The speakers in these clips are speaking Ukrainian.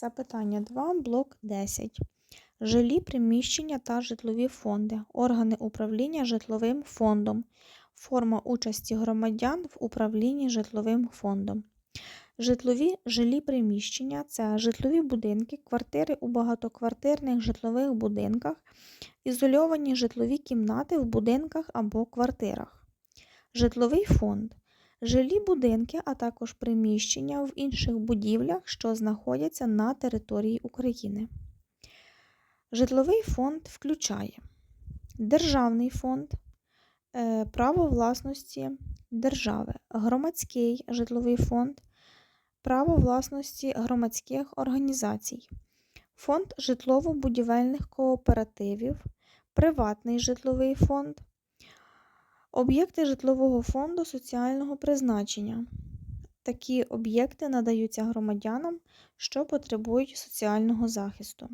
Запитання 2, блок 10. Жилі приміщення та житлові фонди. Органи управління житловим фондом. Форма участі громадян в управлінні житловим фондом. Житлові жилі приміщення це житлові будинки, квартири у багатоквартирних житлових будинках, ізольовані житлові кімнати в будинках або квартирах. Житловий фонд жилі будинки, а також приміщення в інших будівлях, що знаходяться на території України. Житловий фонд включає державний фонд, е, право власності держави, громадський житловий фонд, право власності громадських організацій, фонд житлово-будівельних кооперативів, приватний житловий фонд, об'єкти житлового фонду соціального призначення. Такі об'єкти надаються громадянам, що потребують соціального захисту.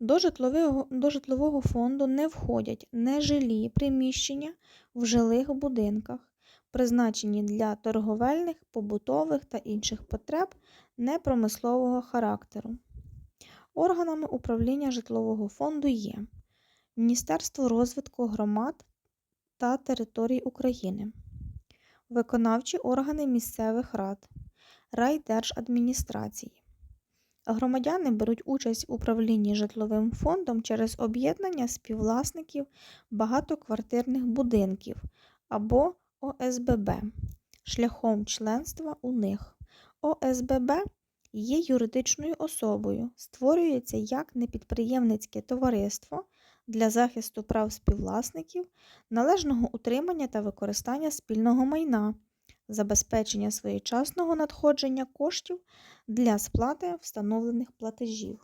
До житлового, до житлового фонду не входять нежилі приміщення в жилих будинках, призначені для торговельних, побутових та інших потреб непромислового характеру. Органами управління житлового фонду є Міністерство розвитку громад та територій України, виконавчі органи місцевих рад, райдержадміністрації. Громадяни беруть участь в управлінні житловим фондом через об'єднання співвласників багатоквартирних будинків або ОСББ шляхом членства у них. ОСББ є юридичною особою, створюється як непідприємницьке товариство для захисту прав співвласників, належного утримання та використання спільного майна, забезпечення своєчасного надходження коштів для сплати встановлених платежів.